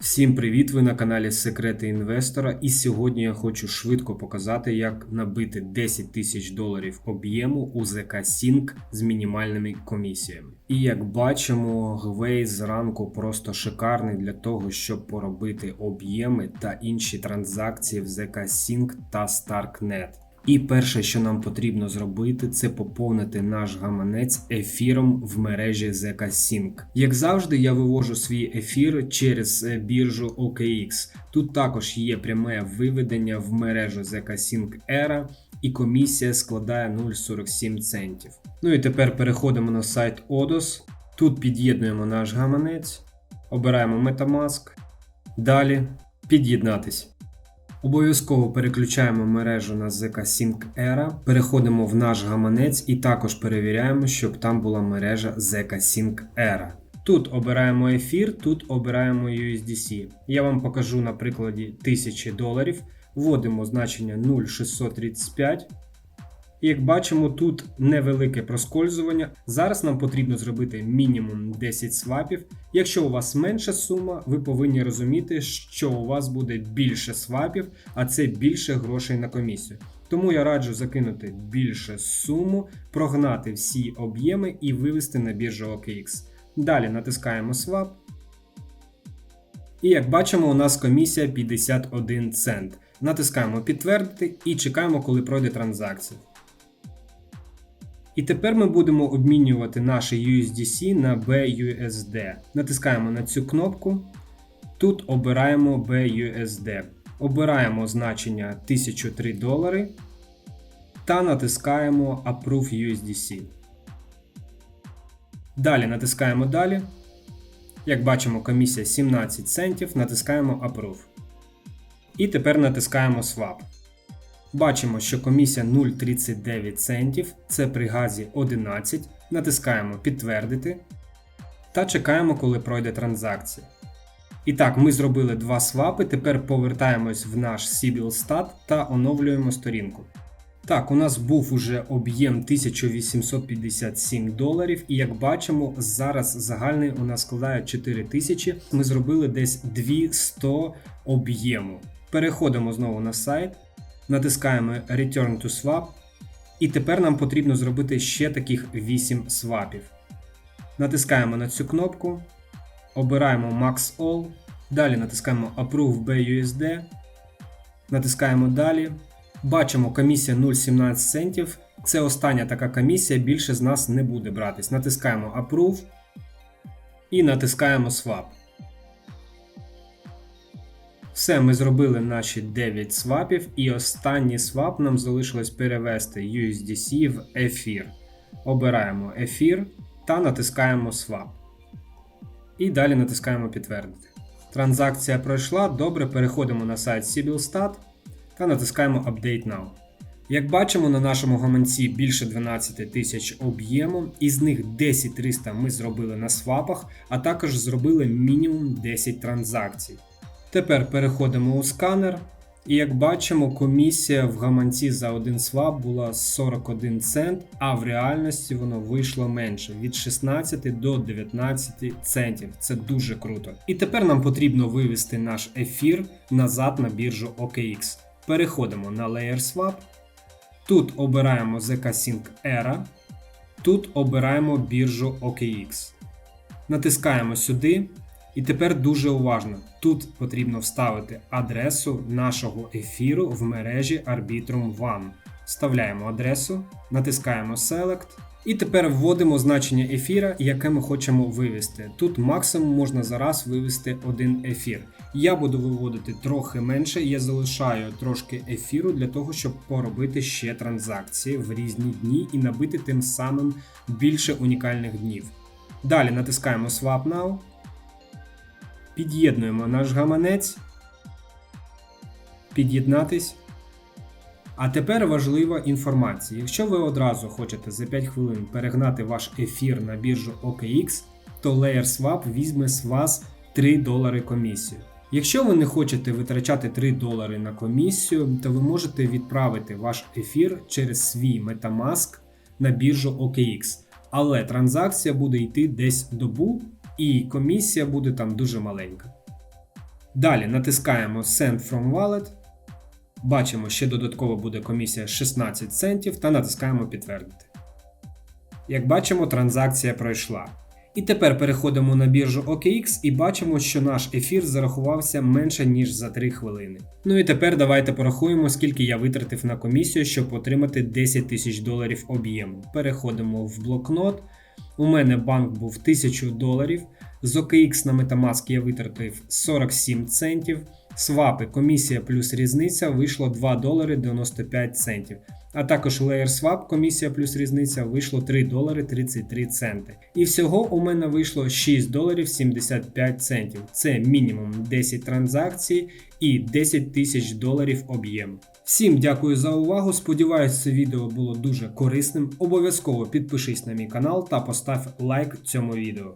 Всім привіт! Ви на каналі Секрети Інвестора, і сьогодні я хочу швидко показати, як набити 10 тисяч доларів об'єму у ЗК Sync з мінімальними комісіями. І як бачимо, гвей зранку просто шикарний для того, щоб поробити об'єми та інші транзакції в ЗК Sync та Starknet. І перше, що нам потрібно зробити, це поповнити наш гаманець ефіром в мережі ZK Sync. Як завжди, я вивожу свій ефір через е, біржу OKX. Тут також є пряме виведення в мережу ZK Sync Era, і комісія складає 0,47 центів. Ну і тепер переходимо на сайт ODOS. Тут під'єднуємо наш гаманець, обираємо Metamask. Далі під'єднатись. Обов'язково переключаємо мережу на ZK Sync Era, переходимо в наш гаманець і також перевіряємо, щоб там була мережа ZK Sync Era. Тут обираємо ефір, тут обираємо USDC. Я вам покажу на прикладі 1000 доларів. Вводимо значення 0,635. І як бачимо, тут невелике проскользування. Зараз нам потрібно зробити мінімум 10 свапів. Якщо у вас менша сума, ви повинні розуміти, що у вас буде більше свапів, а це більше грошей на комісію. Тому я раджу закинути більше суму, прогнати всі об'єми і вивести на біржу OKX. Далі натискаємо свап. І як бачимо, у нас комісія 51 цент. Натискаємо підтвердити і чекаємо, коли пройде транзакція. І тепер ми будемо обмінювати наше USDC на BUSD. Натискаємо на цю кнопку. Тут обираємо BUSD. Обираємо значення 1003 долари та натискаємо Approve USDC. Далі натискаємо далі. Як бачимо, комісія 17 центів, натискаємо Approve. І тепер натискаємо Swap. Бачимо, що комісія 0,39 центів, це при газі 11. Натискаємо Підтвердити та чекаємо, коли пройде транзакція. І так, ми зробили два свапи. Тепер повертаємось в наш Stat та оновлюємо сторінку. Так, у нас був уже об'єм 1857 доларів, і як бачимо, зараз загальний у нас складає 4000. Ми зробили десь 200 об'єму. Переходимо знову на сайт, натискаємо Return to Swap, і тепер нам потрібно зробити ще таких 8 свапів. Натискаємо на цю кнопку, обираємо Max All, далі натискаємо Approve BUSD, натискаємо далі. Бачимо комісія 0,17 центів. Це остання така комісія, більше з нас не буде братись. Натискаємо Approve і натискаємо Swap. Все, ми зробили наші 9 свапів, і останній свап нам залишилось перевести USDC в ефір. Обираємо ефір та натискаємо Swap. І далі натискаємо підтвердити. Транзакція пройшла. Добре, переходимо на сайт Sibylstat та натискаємо Update Now. Як бачимо, на нашому гаманці більше 12 тисяч об'єму, із них 10 300 ми зробили на свапах, а також зробили мінімум 10 транзакцій. Тепер переходимо у сканер. І як бачимо, комісія в гаманці за один свап була 41 цент, а в реальності воно вийшло менше від 16 до 19 центів. Це дуже круто. І тепер нам потрібно вивести наш ефір назад на біржу OKX. Переходимо на Layer Swap. Тут обираємо ZK Sync Era. Тут обираємо біржу OKX. Натискаємо сюди. І тепер дуже уважно. Тут потрібно вставити адресу нашого ефіру в мережі Arbitrum One. Вставляємо адресу, натискаємо Select. І тепер вводимо значення ефіра, яке ми хочемо вивести. Тут максимум можна зараз вивести один ефір. Я буду виводити трохи менше, я залишаю трошки ефіру для того, щоб поробити ще транзакції в різні дні і набити тим самим більше унікальних днів. Далі натискаємо Swap Now. Під'єднуємо наш гаманець. Під'єднатись. А тепер важлива інформація. Якщо ви одразу хочете за 5 хвилин перегнати ваш ефір на біржу OKX, то LayerSwap візьме з вас 3 долари комісію. Якщо ви не хочете витрачати 3 долари на комісію, то ви можете відправити ваш ефір через свій Metamask на біржу OKX. Але транзакція буде йти десь добу, і комісія буде там дуже маленька. Далі натискаємо Send from Wallet. Бачимо, ще додатково буде комісія 16 центів та натискаємо підтвердити. Як бачимо, транзакція пройшла. І тепер переходимо на біржу OKX і бачимо, що наш ефір зарахувався менше ніж за 3 хвилини. Ну і тепер давайте порахуємо, скільки я витратив на комісію, щоб отримати 10 тисяч доларів об'єму. Переходимо в блокнот. У мене банк був 1000 доларів. З OKX на Metamask я витратив 47 центів. Свапи, комісія плюс різниця вийшло 2 долари 95 центів. А також Layer Swap, комісія плюс різниця вийшло 3 долари 33 центи. І всього у мене вийшло 6 доларів 75 центів. Це мінімум 10 транзакцій і 10 тисяч доларів об'єму. Всім дякую за увагу. Сподіваюсь, це відео було дуже корисним. Обов'язково підпишись на мій канал та постав лайк цьому відео.